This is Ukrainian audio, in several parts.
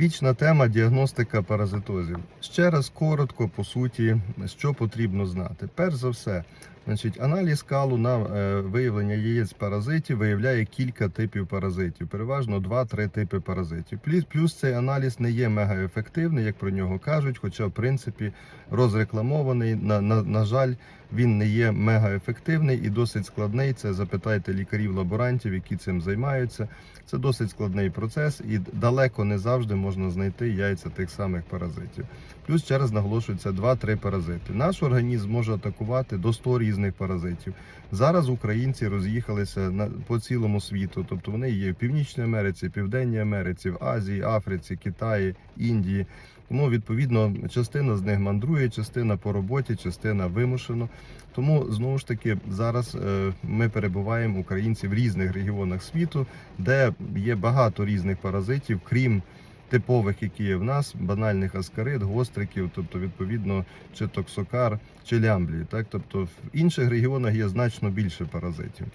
Вічна тема діагностика паразитозів. Ще раз коротко, по суті, що потрібно знати. Перш за все, значить, аналіз калу на е, виявлення яєць паразитів виявляє кілька типів паразитів, переважно 2-3 типи паразитів. Плюс, цей аналіз не є мегаефективний, як про нього кажуть, хоча, в принципі, розрекламований. На, на, на жаль, він не є мегаефективний і досить складний. Це запитайте лікарів-лаборантів, які цим займаються. Це досить складний процес, і далеко не завжди можна знайти яйця тих самих паразитів. Плюс ще раз наголошується 2-3 паразити. Наш організм може атакувати до 100 різних паразитів. Зараз українці роз'їхалися на по цілому світу, тобто вони є в Північній Америці, Південній Америці, в Азії, Африці, Китаї, Індії. Тому відповідно частина з них мандрує, частина по роботі, частина вимушено. Тому знову ж таки зараз е, ми перебуваємо українці в різних регіонах світу, де є багато різних паразитів, крім типових, які є в нас, банальних аскарид, гостриків, тобто відповідно чи токсокар, чи лямблії. Так, тобто в інших регіонах є значно більше паразитів.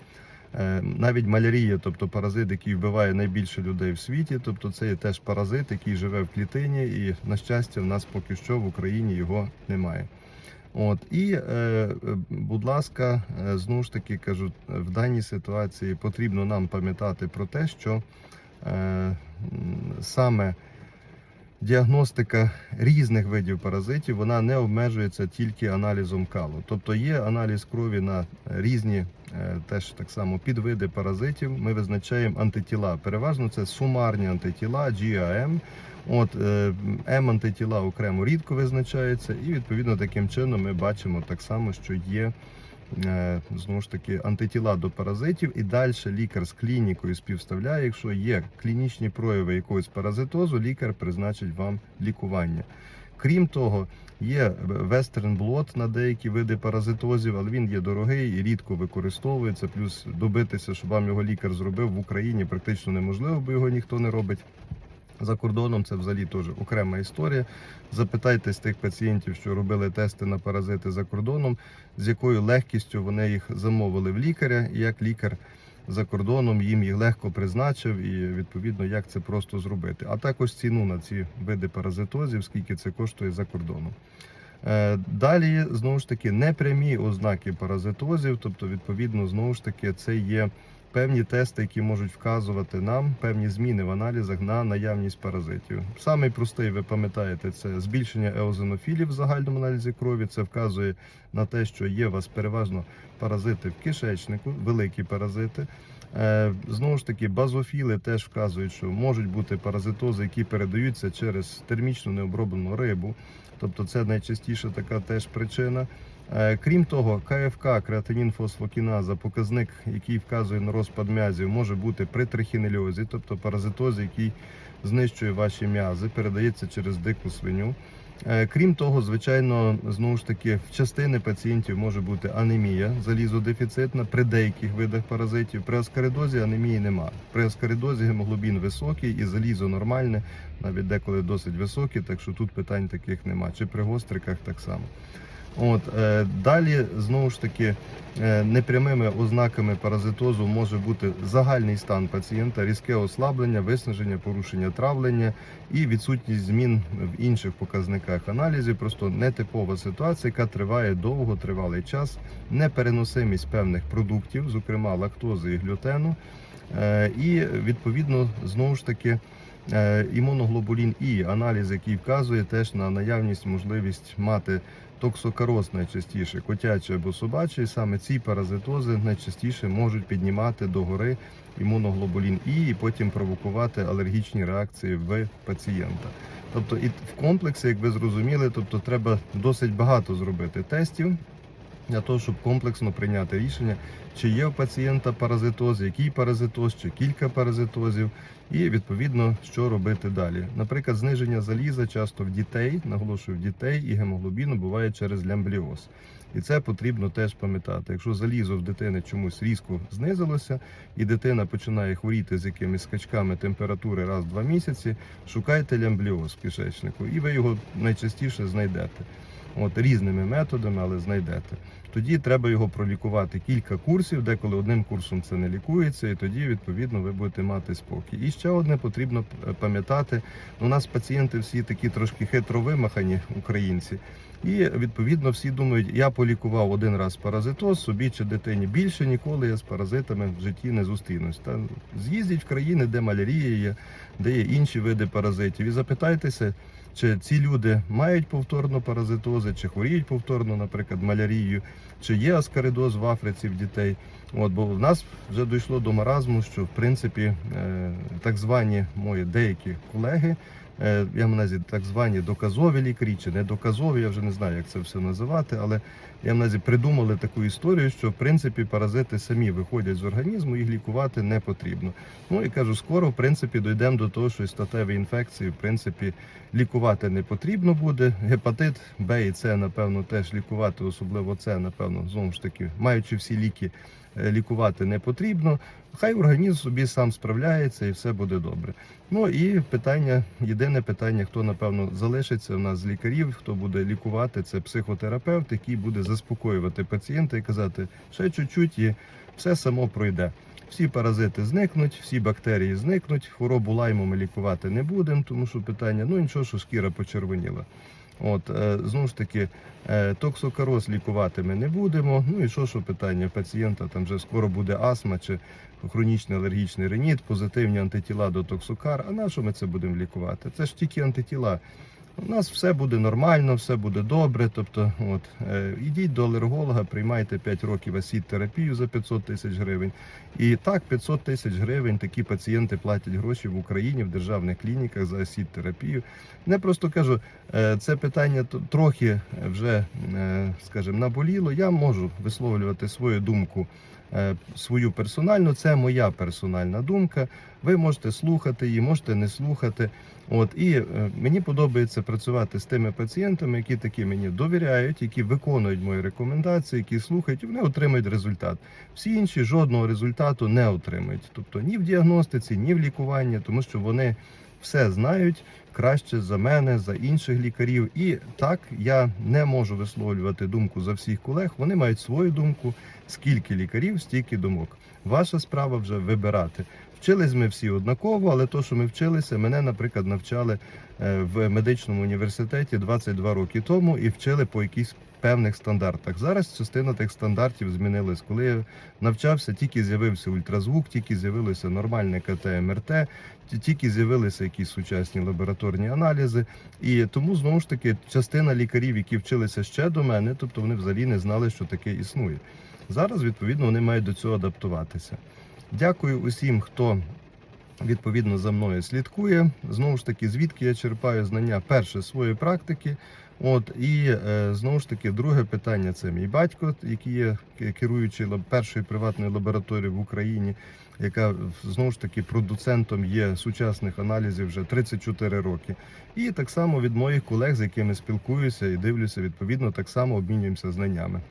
Е, Навіть малярія, тобто паразит, який вбиває найбільше людей в світі, тобто це є теж паразит, який живе в клітині, і на щастя, в нас поки що в Україні його немає. От і, е, будь ласка, е, знову ж таки кажу, в даній ситуації потрібно нам пам'ятати про те, що е, саме діагностика різних видів паразитів вона не обмежується тільки аналізом калу. Тобто є аналіз крові на різні е, теж так само підвиди паразитів. Ми визначаємо антитіла. Переважно це сумарні антитіла, GAM. От е, М-антитіла окремо рідко визначаються, і відповідно таким чином ми бачимо так само, що є е, знову ж таки антитіла до паразитів, і далі лікар з клінікою співставляє. Якщо є клінічні прояви якогось паразитозу, лікар призначить вам лікування. Крім того, є вестерн блот на деякі види паразитозів, але він є дорогий і рідко використовується. Плюс добитися, щоб вам його лікар зробив в Україні, практично неможливо, бо його ніхто не робить. За кордоном це взагалі теж окрема історія. Запитайте тих пацієнтів, що робили тести на паразити за кордоном, з якою легкістю вони їх замовили в лікаря, і як лікар за кордоном їм їх легко призначив, і відповідно як це просто зробити. А також ціну на ці види паразитозів, скільки це коштує за кордоном. Е, Далі знову ж таки непрямі ознаки паразитозів, тобто, відповідно, знову ж таки, це є певні тести, які можуть вказувати нам певні зміни в аналізах на наявність паразитів. Самий простий, ви пам'ятаєте, це збільшення еозинофілів в загальному аналізі крові. Це вказує на те, що є у вас переважно паразити в кишечнику, великі паразити. Е, Знову ж таки, базофіли теж вказують, що можуть бути паразитози, які передаються через термічно необроблену рибу. Тобто це найчастіша така теж причина. Е, Крім того, КФК, креатинін фосфокіназа, показник, який вказує на розпад м'язів, може бути при трихінельозі, тобто паразитозі, який знищує ваші м'язи, передається через дику свиню. Е, Крім того, звичайно, знову ж таки, в частини пацієнтів може бути анемія залізодефіцитна при деяких видах паразитів. При аскаридозі анемії немає. При аскаридозі гемоглобін високий і залізо нормальне, навіть деколи досить високі, так що тут питань таких немає. Чи при гостриках так само. От е, далі знову ж таки е, непрямими ознаками паразитозу може бути загальний стан пацієнта, різке ослаблення, виснаження, порушення травлення і відсутність змін в інших показниках аналізів. Просто нетипова ситуація, яка триває довго, тривалий час, непереносимість певних продуктів, зокрема лактози і глютену. Е, І відповідно знову ж таки. Е, Імуноглобулін І аналіз, який вказує теж на наявність можливість мати токсокароз найчастіше, котячий або собачий. Саме ці паразитози найчастіше можуть піднімати догори імуноглобулін І і потім провокувати алергічні реакції в пацієнта. Тобто, і в комплексі, як ви зрозуміли, тобто треба досить багато зробити тестів для того, щоб комплексно прийняти рішення, чи є у пацієнта паразитоз, який паразитоз, чи кілька паразитозів, і відповідно, що робити далі. Наприклад, зниження заліза часто в дітей, наголошую в дітей і гемоглобіну буває через лямбліоз. І це потрібно теж пам'ятати. Якщо залізо в дитини чомусь різко знизилося, і дитина починає хворіти з якимись скачками температури раз в два місяці, шукайте лямбліоз в кишечнику, і ви його найчастіше знайдете. От різними методами, але знайдете. Тоді треба його пролікувати кілька курсів, деколи одним курсом це не лікується, і тоді відповідно ви будете мати спокій. І ще одне потрібно пам'ятати: у нас пацієнти всі такі трошки хитро вимахані, українці. І відповідно всі думають, я полікував один раз паразитоз собі чи дитині. Більше ніколи я з паразитами в житті не зустрінусь. Та з'їздіть в країни, де малярія є, де є інші види паразитів, і запитайтеся, чи ці люди мають повторно паразитози, чи хворіють повторно, наприклад, малярією, чи є аскаридоз в Африці в дітей. От, бо в нас вже дійшло до маразму, що в принципі е, так звані мої деякі колеги, я маю на увазі так звані доказові лікарі чи недоказові, я вже не знаю, як це все називати, але я на придумали таку історію, що в принципі паразити самі виходять з організму, їх лікувати не потрібно. Ну і кажу, скоро в принципі дійдемо до того, що статеві інфекції в принципі лікувати не потрібно буде. Гепатит Б і С, напевно, теж лікувати, особливо це, напевно, знову ж таки, маючи всі ліки, е, лікувати не потрібно. Хай організм собі сам справляється і все буде добре. Ну і питання, єдине питання, хто напевно залишиться в нас з лікарів, хто буде лікувати, це психотерапевт, який буде заспокоювати пацієнта і казати, ще чуть-чуть і все само пройде. Всі паразити зникнуть, всі бактерії зникнуть. Хворобу лайму ми лікувати не будемо, тому що питання, ну нічого, що шкіра почервоніла. От е, знову ж таки, е, токсокароз лікувати ми не будемо. Ну і що, що питання пацієнта там вже скоро буде астма чи хронічний алергічний реніт, позитивні антитіла до токсокар. А на що ми це будемо лікувати? Це ж тільки антитіла. У нас все буде нормально, все буде добре. Тобто, от е, ідіть до алерголога, приймайте 5 років асід-терапію за 500 тисяч гривень. І так, 500 тисяч гривень такі пацієнти платять гроші в Україні в державних клініках за асід-терапію. Не просто кажу, е, це питання трохи вже, е, скажімо, наболіло. Я можу висловлювати свою думку. Е, Свою персональну, це моя персональна думка. Ви можете слухати її, можете не слухати. От і е, мені подобається працювати з тими пацієнтами, які такі мені довіряють, які виконують мої рекомендації, які слухають, і вони отримують результат. Всі інші жодного результату не отримують. Тобто ні в діагностиці, ні в лікуванні, тому що вони все знають краще за мене, за інших лікарів. І так я не можу висловлювати думку за всіх колег. Вони мають свою думку. Скільки лікарів, стільки думок. Ваша справа вже вибирати. Вчились ми всі однаково, але то, що ми вчилися, мене, наприклад, навчали е, в медичному університеті 22 роки тому і вчили по якихось певних стандартах. Зараз частина тих стандартів змінилась. Коли я навчався, тільки з'явився ультразвук, тільки з'явилося нормальне КТ МРТ, тільки з'явилися якісь сучасні лабораторні аналізи. І тому знову ж таки частина лікарів, які вчилися ще до мене, тобто вони взагалі не знали, що таке існує. Зараз, відповідно, вони мають до цього адаптуватися. Дякую усім, хто відповідно за мною слідкує. Знову ж таки, звідки я черпаю знання перше своєї практики. От і е, знову ж таки, друге питання це мій батько, який є керуючий першою приватною лабораторією в Україні, яка знову ж таки продуцентом є сучасних аналізів вже 34 роки. І так само від моїх колег, з якими спілкуюся і дивлюся, відповідно, так само обмінюємося знаннями.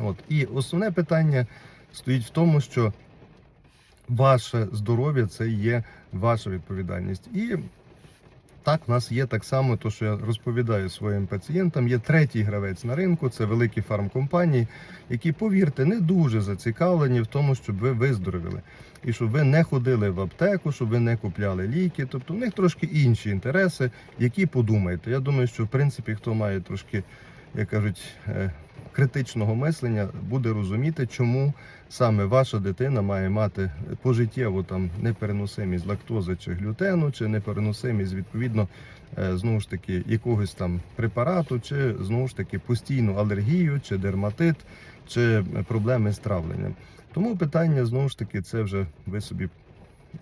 От і основне питання стоїть в тому, що ваше здоров'я це є ваша відповідальність. І так, в нас є так само, то що я розповідаю своїм пацієнтам. Є третій гравець на ринку, це великі фармкомпанії, які, повірте, не дуже зацікавлені в тому, щоб ви виздоровіли. І щоб ви не ходили в аптеку, щоб ви не купляли ліки. Тобто в них трошки інші інтереси, які подумаєте. Я думаю, що в принципі хто має трошки, як кажуть, е, критичного мислення, буде розуміти, чому саме ваша дитина має мати пожиттєву там непереносимість лактози чи глютену, чи непереносимість відповідно е, знову ж таки якогось там препарату, чи знову ж таки постійну алергію, чи дерматит, чи проблеми з травленням. Тому питання знову ж таки, це вже ви собі,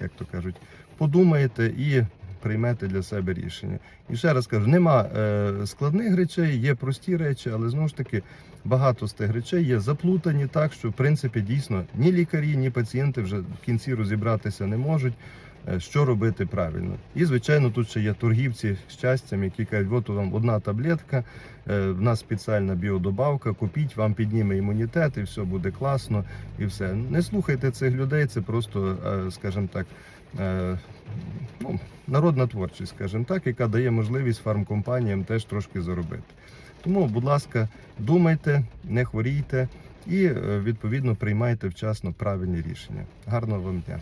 як то кажуть, подумаєте і приймете для себе рішення. І ще раз кажу, нема е, складних речей, є прості речі, але знову ж таки багато з тих речей є заплутані так, що в принципі дійсно ні лікарі, ні пацієнти вже в кінці розібратися не можуть. Е, що робити правильно. І, звичайно, тут ще є торгівці щастям, які кажуть, от вам одна таблетка, е, в нас спеціальна біодобавка, купіть, вам підніме імунітет, і все буде класно, і все. Не слухайте цих людей, це просто, е, скажімо так, ну, народна творчість, скажімо так, яка дає можливість фармкомпаніям теж трошки заробити. Тому, будь ласка, думайте, не хворійте і відповідно приймайте вчасно правильні рішення. Гарного вам дня!